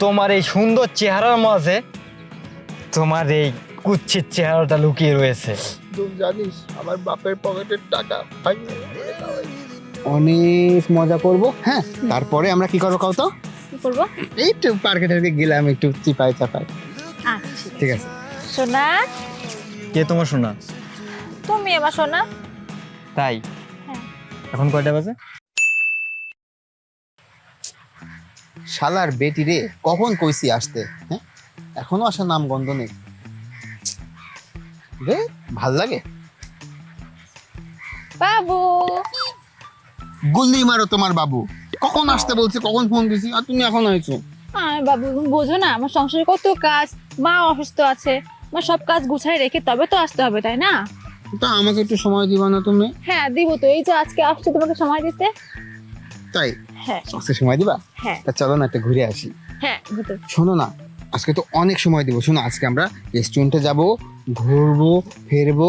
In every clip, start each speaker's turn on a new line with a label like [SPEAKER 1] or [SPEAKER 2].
[SPEAKER 1] তোমার এই সুন্দর চেহারার মাঝে তোমার এই কুচ্ছিত চেহারাটা লুকিয়ে রয়েছে।
[SPEAKER 2] তুই জানিস আমার বাপের পকেটের টাকা অনেক মজা করব হ্যাঁ? তারপরে আমরা কি করব কাউ তো
[SPEAKER 3] কি করব?
[SPEAKER 2] এই একটু পার্কে টার্কে গেলাম একটু চিপাই চাপাই।
[SPEAKER 3] আচ্ছা।
[SPEAKER 2] ঠিক আছে।
[SPEAKER 3] সোনা?
[SPEAKER 1] কে তোমার শোনা
[SPEAKER 3] তুমি আমার সোনা।
[SPEAKER 1] তাই?
[SPEAKER 3] হ্যাঁ।
[SPEAKER 1] এখন কয়টা বাজে?
[SPEAKER 2] শালার বেটি রে কখন কইছি আসতে? হ্যাঁ? এখনও আসার নাম গন্ধ নেই। রে ভালো লাগে?
[SPEAKER 3] বাবু।
[SPEAKER 2] গুল্লি মারো তোমার বাবু। কখন আসতে বলছি কখন ফোন দিছি? আর তুমি এখন আইছো?
[SPEAKER 3] আর বাবু বোঝো না আমার সংসারে কত কাজ মা অসুস্থ আছে আমার সব কাজ গুছাই রেখে তবে তো আসতে হবে তাই না?
[SPEAKER 2] তা আমাকে একটু সময় দিবা না তুমি?
[SPEAKER 3] হ্যাঁ দিব তো এই যে আজকে আসছে তোমাকে সময় দিতে।
[SPEAKER 2] তাই?
[SPEAKER 3] হ্যাঁ।
[SPEAKER 2] আজকে সময় দিবা?
[SPEAKER 3] হ্যাঁ।
[SPEAKER 2] তা চলো না একটা ঘুরে আসি।
[SPEAKER 3] হ্যাঁ
[SPEAKER 2] শোনো না আজকে তো অনেক সময় দিব। শোনো আজকে আমরা রেস্টুরেন্টে যাব ঘুরবো ফিরবো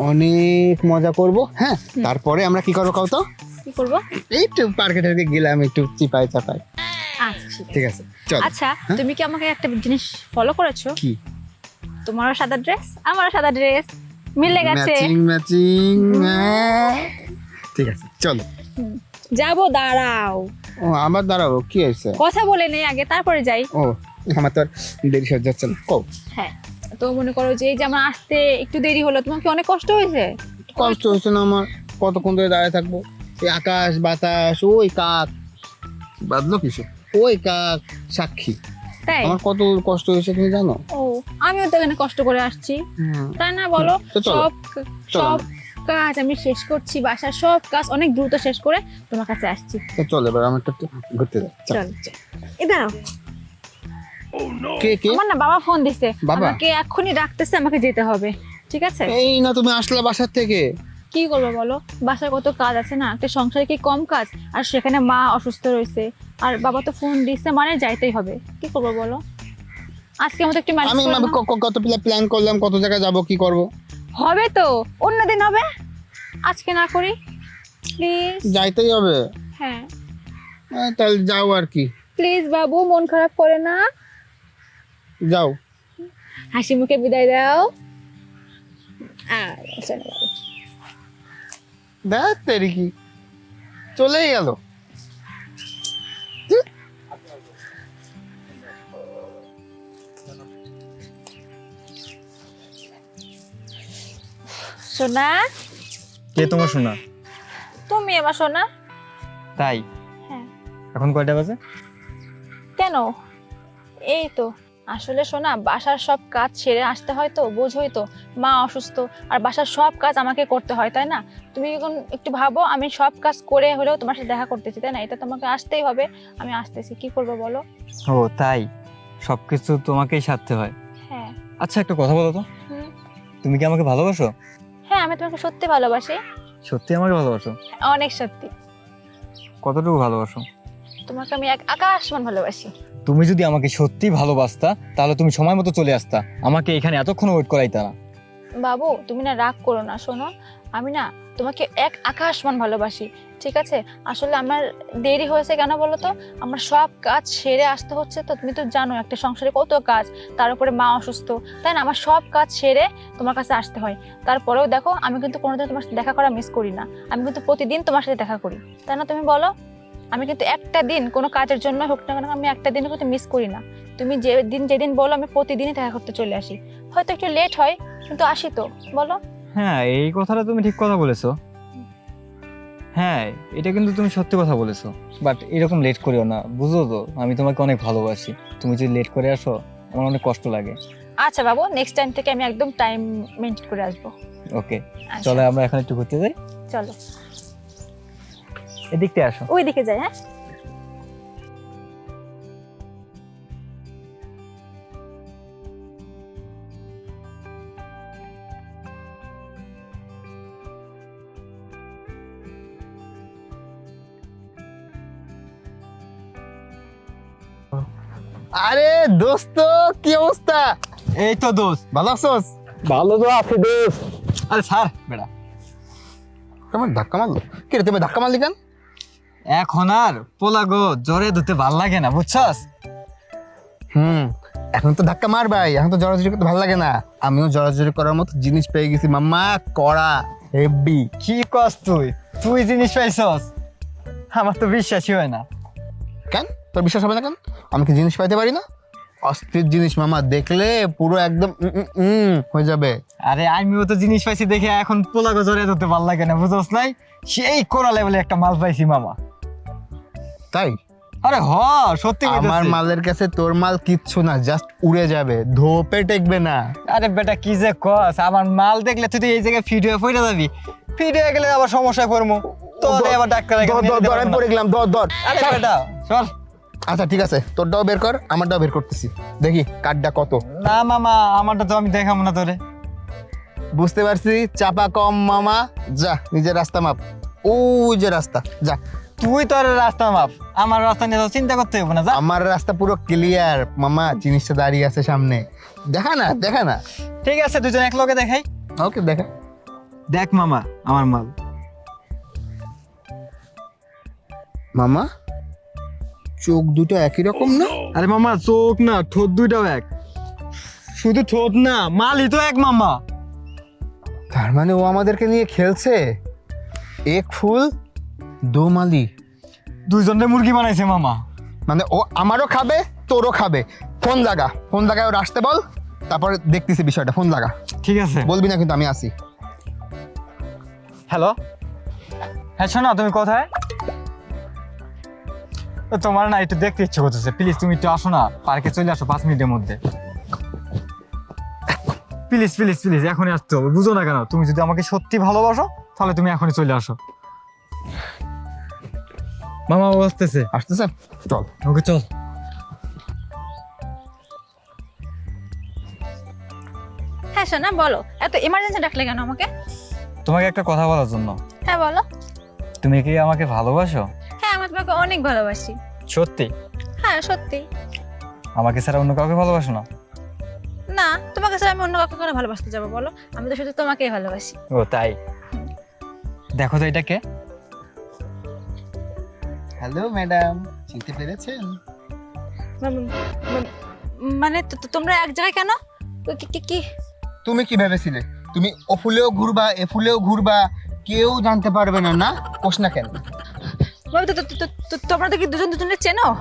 [SPEAKER 2] অনেক মজা করব হ্যাঁ? তারপরে আমরা কি করব কাউ তো?
[SPEAKER 3] কি করব?
[SPEAKER 2] একটু পার্কে টার্কে গেলাম একটু চিপাই চাপাই
[SPEAKER 3] আচ্ছা। ঠিক আছে।
[SPEAKER 2] চল।
[SPEAKER 3] আচ্ছা
[SPEAKER 2] হ্যাঁ?
[SPEAKER 3] তুমি কি আমাকে একটা জিনিস ফলো করেছ?
[SPEAKER 2] কি?
[SPEAKER 3] তোমারও সাদা ড্রেস আমারও সাদা ড্রেস মিলে গেছে।
[SPEAKER 2] ম্যাচিং ম্যাচিং ঠিক আছে চলো।
[SPEAKER 3] হুম। যাব দাঁড়াও।
[SPEAKER 2] ও আমার দাঁড়াবো কি হয়েছে?
[SPEAKER 3] কথা বলে নেই আগে তারপরে যাই।
[SPEAKER 2] ও আমার তো আর দেরি সহ্য হচ্ছে না কও।
[SPEAKER 3] হ্যাঁ তো মনে করো যে এই যে আমার আসতে একটু দেরি হলো তোমার কি অনেক কষ্ট হয়েছে?
[SPEAKER 2] কষ্ট হচ্ছে না আমার কতক্ষণ ধরে দাঁড়িয়ে থাকব? এই আকাশ বাতাস ওই কাক। বাদলো কিছু ওই কাক সাক্ষী।
[SPEAKER 3] তাই?
[SPEAKER 2] আমার কত কষ্ট হয়েছে তুমি জানো?
[SPEAKER 3] ও আমিও তো এখানে কষ্ট করে আসছি। তাই না বলো? সব। সব কাজ আমি শেষ করছি বাসার সব কাজ অনেক দ্রুত শেষ করে তোমার কাছে আসছি।
[SPEAKER 2] চল এবার আমার একটু ঘুরতে যাই। চল।
[SPEAKER 3] দাঁড়াও।
[SPEAKER 2] কে কে?
[SPEAKER 3] আমার না বাবা ফোন দিছে। আমাকে এক্ষুনি ডাকতেছে আমাকে যেতে হবে ঠিক আছে?
[SPEAKER 2] এই না তুমি আসলে বাসার থেকে।
[SPEAKER 3] কি করব বলো? বাসার কত কাজ আছে না? একটা সংসারে কি কম কাজ? আর সেখানে মা অসুস্থ রয়েছে আর বাবা তো ফোন দিচ্ছে মানে যাইতেই হবে। কি করব বলো? আজকে মতো একটু
[SPEAKER 2] আমি আমি কত প্ল্যান করলাম কত জায়গায় যাব কি করব?
[SPEAKER 3] হবে তো? অন্যদিন হবে? আজকে না করি? প্লিজ
[SPEAKER 2] যাইতেই হবে।
[SPEAKER 3] হ্যাঁ।
[SPEAKER 2] হ্যাঁ, তাহলে যাও আর কি।
[SPEAKER 3] প্লিজ বাবু মন খারাপ করে না।
[SPEAKER 2] যাও।
[SPEAKER 3] হাসি মুখে বিদায় দাও।
[SPEAKER 2] দেখ তেরি কি চলেই গেল।
[SPEAKER 3] সোনা?
[SPEAKER 1] কে তোমার শোনা
[SPEAKER 3] তুমি আমার সোনা?
[SPEAKER 1] তাই?
[SPEAKER 3] হ্যাঁ।
[SPEAKER 1] এখন কয়টা বাজে?
[SPEAKER 3] কেন? এই তো আসলে শোনা বাসার সব কাজ ছেড়ে আসতে হয় তো বোঝোই তো। মা অসুস্থ আর বাসার সব কাজ আমাকে করতে হয় তাই না? তুমি এখন একটু ভাবো আমি সব কাজ করে হলেও তোমার সাথে দেখা করতেছি তাই না? এটা তোমাকে আসতেই হবে আমি আসতেছি কি করব বলো?
[SPEAKER 1] ও তাই? সবকিছু তোমাকেই সারতে হয়।
[SPEAKER 3] হ্যাঁ।
[SPEAKER 1] আচ্ছা একটা কথা বলো তো। তুমি কি আমাকে ভালোবাসো?
[SPEAKER 3] আমি তোমাকে সত্যি ভালোবাসি।
[SPEAKER 1] সত্যি আমাকে ভালোবাসো?
[SPEAKER 3] অনেক সত্যি।
[SPEAKER 1] কতটুকু ভালোবাসো?
[SPEAKER 3] তোমাকে আমি এক আকাশ মান ভালোবাসি।
[SPEAKER 1] তুমি যদি আমাকে সত্যি ভালোবাসতা তাহলে তুমি সময় মতো চলে আসতা। আমাকে এখানে এতক্ষণ ওয়েট করাইতা না।
[SPEAKER 3] বাবু তুমি না রাগ করো না শোনো। আমি না তোমাকে এক আকাশ মান ভালোবাসি, ঠিক আছে? আসলে আমার দেরি হয়েছে কেন বলো তো আমার সব কাজ সেরে আসতে হচ্ছে তো, তুমি তো জানো একটা সংসারে কত কাজ, তার উপরে মা অসুস্থ, তাই না? আমার সব কাজ সেরে তোমার কাছে আসতে হয়। তারপরেও দেখো, আমি কিন্তু কোনোদিন তোমার সাথে দেখা করা মিস করি না। আমি কিন্তু প্রতিদিন তোমার সাথে দেখা করি, তাই না তুমি বলো? আমি কিন্তু একটা দিন কোনো কাজের জন্য হোক না কেন, আমি একটা দিনও কিন্তু মিস করি না। তুমি যে দিন যেদিন বলো, আমি প্রতিদিনই দেখা করতে চলে আসি। হয়তো একটু লেট হয়, কিন্তু আসি তো, বলো?
[SPEAKER 1] হ্যাঁ এই কথাটা তুমি ঠিক কথা বলেছ। হ্যাঁ এটা কিন্তু তুমি সত্যি কথা বলেছ। বাট এরকম লেট করিও না। বুঝো তো আমি তোমাকে অনেক ভালোবাসি। তুমি যদি লেট করে আসো আমার অনেক কষ্ট লাগে।
[SPEAKER 3] আচ্ছা বাবু নেক্সট টাইম থেকে আমি একদম টাইম মেনটেন করে আসব।
[SPEAKER 1] ওকে
[SPEAKER 3] আচ্ছা,
[SPEAKER 1] চলো আমরা এখন একটু ঘুরতে যাই।
[SPEAKER 3] চলো।
[SPEAKER 1] এদিকতে আসো।
[SPEAKER 3] ওই দিকে যাই হ্যাঁ?
[SPEAKER 2] আরে দোস্ত কি অবস্থা?
[SPEAKER 1] এই তো দোষ
[SPEAKER 2] ভালো আছোস?
[SPEAKER 1] ভালো তো আছে দোষ আরে স্যার বেড়া।
[SPEAKER 2] কেমন ধাক্কা মারলো? কি রে তুমি ধাক্কা মারলি কেন?
[SPEAKER 1] এখন আর পোলা গো জ্বরে ধুতে ভালো লাগে না বুঝছস?
[SPEAKER 2] হুম এখন তো ধাক্কা মার ভাই এখন তো জড়াজড়ি করতে ভালো লাগে না। আমিও জড়াজড়ি করার মতো জিনিস পেয়ে গেছি মাম্মা কড়া হেভি
[SPEAKER 1] কি কস তুই? তুই জিনিস পাইছস? আমার তো বিশ্বাসই হয় না।
[SPEAKER 2] কেন? তোর বিশ্বাস হবে না কেন? আমি কি জিনিস পাইতে পারি না? অস্থির জিনিস মামা দেখলে পুরো একদম হয়ে যাবে।
[SPEAKER 1] আরে আমিও তো জিনিস পাইছি দেখে এখন পোলাগো জড়িয়ে ধরতে ভালো লাগে না বুঝছস নাই? সেই কোরা লেভেলে একটা মাল পাইছি মামা।
[SPEAKER 2] তাই?
[SPEAKER 1] আরে হ সত্যি
[SPEAKER 2] আমার মালের কাছে তোর মাল কিচ্ছু না জাস্ট উড়ে যাবে ধোপে টেকবে না।
[SPEAKER 1] আরে বেটা কি যে কস? আমার মাল দেখলে তুই এই জায়গায় ফিট হয়ে পড়ে যাবি। ফিট হয়ে গেলে আবার সমস্যায় পড়ব তো আবার ডাক্তার
[SPEAKER 2] পড়ে গেলাম দর দর।
[SPEAKER 1] আরে বেটা চল।
[SPEAKER 2] আচ্ছা ঠিক আছে। তোরটাও বের কর আমারটাও বের করতেছি। দেখি কার্ডটা কত?
[SPEAKER 1] না মামা আমারটা তো আমি দেখাবো না তোরে।
[SPEAKER 2] বুঝতে পারছি চাপা কম মামা। যা নিজের রাস্তা মাপ। ও যে রাস্তা যা।
[SPEAKER 1] তুই তোর রাস্তা মাপ। আমার রাস্তা নিয়ে তো চিন্তা করতে হবে না যা।
[SPEAKER 2] আমার রাস্তা পুরো ক্লিয়ার মামা জিনিসটা দাঁড়িয়ে আছে সামনে। দেখা না দেখা না।
[SPEAKER 1] ঠিক আছে দুজন এক লগে দেখাই।
[SPEAKER 2] ওকে দেখা।
[SPEAKER 1] দেখ মামা আমার মাল।
[SPEAKER 2] মামা? চোখ দুটো একই রকম না?
[SPEAKER 1] আরে মামা চোখ না ঠোঁট দুইটাও এক। শুধু ঠোঁট না মালই তো এক মামা।
[SPEAKER 2] তার মানে ও আমাদেরকে নিয়ে খেলছে? এক ফুল দো মালি।
[SPEAKER 1] দুইজনে মুরগি বানাইছে মামা।
[SPEAKER 2] মানে ও আমারও খাবে তোরও খাবে। ফোন লাগা ফোন লাগায় ওর আসতে বল তারপরে দেখতেছি বিষয়টা ফোন লাগা।
[SPEAKER 1] ঠিক আছে।
[SPEAKER 2] বলবি না কিন্তু আমি আসি।
[SPEAKER 1] হ্যালো? হ্যাঁ শোনা তুমি কোথায়? তোমার না একটু দেখতে ইচ্ছে করতেছে। প্লিজ তুমি একটু আসো না পার্কে চলে আসো পাঁচ মিনিটের মধ্যে। প্লিজ প্লিজ প্লিজ এখনই আসতে হবে বুঝো না কেন? তুমি যদি আমাকে সত্যি ভালোবাসো তাহলে তুমি এখনই চলে আসো। মামা ও আসতেছে।
[SPEAKER 2] আসতেছে? চল।
[SPEAKER 1] ওকে চল।
[SPEAKER 3] হ্যাঁ শোনা বলো এত ইমার্জেন্সি ডাকলে কেন আমাকে?
[SPEAKER 1] তোমাকে একটা কথা বলার জন্য।
[SPEAKER 3] হ্যাঁ বলো।
[SPEAKER 1] তুমি কি আমাকে ভালোবাসো?
[SPEAKER 3] তোমাকে অনেক ভালোবাসি।
[SPEAKER 1] সত্যি?
[SPEAKER 3] হ্যাঁ সত্যি।
[SPEAKER 1] আমাকে ছাড়া অন্য কাউকে ভালোবাসো না?
[SPEAKER 3] না তোমাকে স্যার আমি অন্য কাউকে করে ভালোবাসতে যাব বলো? আমি তো শুধু তোমাকেই ভালোবাসি।
[SPEAKER 1] ও তাই? দেখো তো এটা কে
[SPEAKER 2] হ্যালো ম্যাডাম। চিনতে পেরেছেন?
[SPEAKER 3] ম- ম- মানে তো- তো- তোমরা এক জায়গায় কেন? কি- কি কি?
[SPEAKER 2] তুমি কি ভেবেছিলে? তুমি ও ফুলেও ঘুরবা এ ফুলেও ঘুরবা কেউ জানতে পারবে না না? কোষ না কেন?
[SPEAKER 3] ভাবে তো- তোমরা তো কি দুজন দুজনে চেনো?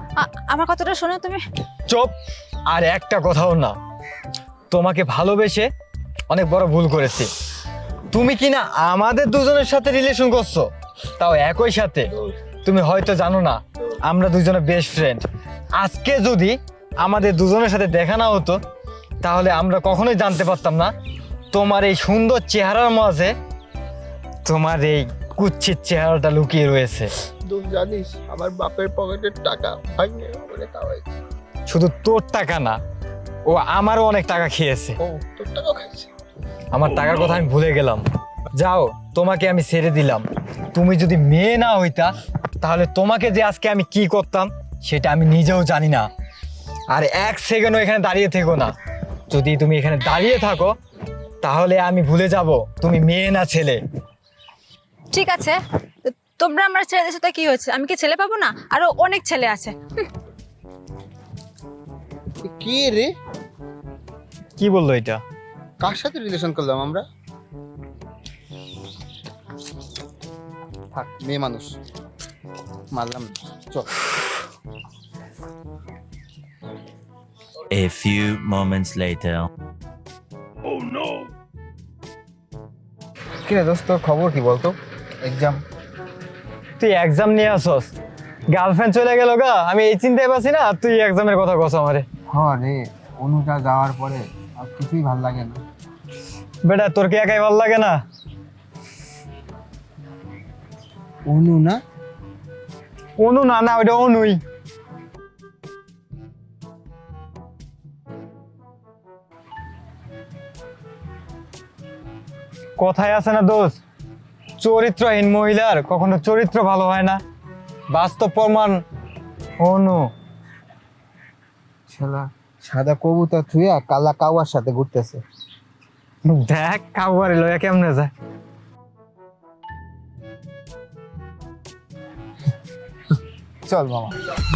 [SPEAKER 3] আমার কথাটা শোনো তুমি।
[SPEAKER 1] চুপ। আর একটা কথাও না। তোমাকে ভালোবেসে অনেক বড় ভুল করেছি। তুমি কি না আমাদের দুজনের সাথে রিলেশন করছ? তাও একই সাথে। তুমি হয়তো জানো না, আমরা দুজনে বেস্ট ফ্রেন্ড আজকে যদি আমাদের দুজনের সাথে দেখা না হতো, তাহলে আমরা কখনোই জানতে পারতাম না। তোমার এই সুন্দর চেহারার মাঝে তোমার এই কুচ্ছিত চেহারাটা লুকিয়ে রয়েছে।
[SPEAKER 2] তুই জানিস আমার বাপের পকেটের টাকা ভাঙে বলে খাওয়াইছে।
[SPEAKER 1] শুধু তোর টাকা না ও আমারও অনেক টাকা খেয়েছে।
[SPEAKER 2] ও তোর টাকাও খাইছে?
[SPEAKER 1] আমার টাকার কথা আমি ভুলে গেলাম। যাও তোমাকে আমি ছেড়ে দিলাম। তুমি যদি মেয়ে না হইতা তাহলে তোমাকে যে আজকে আমি কি করতাম সেটা আমি নিজেও জানি না। আর এক সেকেন্ডও এখানে দাঁড়িয়ে থেকো না। যদি তুমি এখানে দাঁড়িয়ে থাকো তাহলে আমি ভুলে যাব তুমি মেয়ে না ছেলে।
[SPEAKER 3] ঠিক আছে। তোমরা আমার ছেলেদের সাথে কি হয়েছে? আমি কি ছেলে পাবো না? আরও অনেক ছেলে আছে।
[SPEAKER 2] কি রে?
[SPEAKER 1] কি বলল এটা?
[SPEAKER 2] কার সাথে রিলেশন করলাম আমরা? থাক মেয়ে মানুষ। মারলাম। চল।
[SPEAKER 4] A few moments later.
[SPEAKER 2] Oh কি রে দোস্ত খবর কি বলতো? এক্সাম
[SPEAKER 1] তুই এক্সাম নিয়ে আসস। গার্লফ্রেন্ড চলে গেল গা আমি এই চিন্তায় পাচ্ছি না আর তুই এক্সামের কথা কস আমারে।
[SPEAKER 2] হ্যাঁ রে অনুটা যাওয়ার পরে আর কিছুই ভালো লাগে না।
[SPEAKER 1] বেটা তোর কি একাই ভালো লাগে না?
[SPEAKER 2] অনু না?
[SPEAKER 1] অনু না না ওইটা অনুই। কথায় আছে না দোষ? চরিত্রহীন মহিলার, কখনো চরিত্র ভালো হয় না। বাস্তব প্রমাণ, অনু।
[SPEAKER 2] শালা সাদা কবুতর থুয়া কালা কাওয়ার সাথে ঘুরতেছে।
[SPEAKER 1] দেখ কাউয়ারি লয়া কেমনে যায়।
[SPEAKER 2] চল মামা।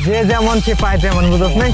[SPEAKER 1] যে যেমন সে পায় তেমন বুঝত নাই?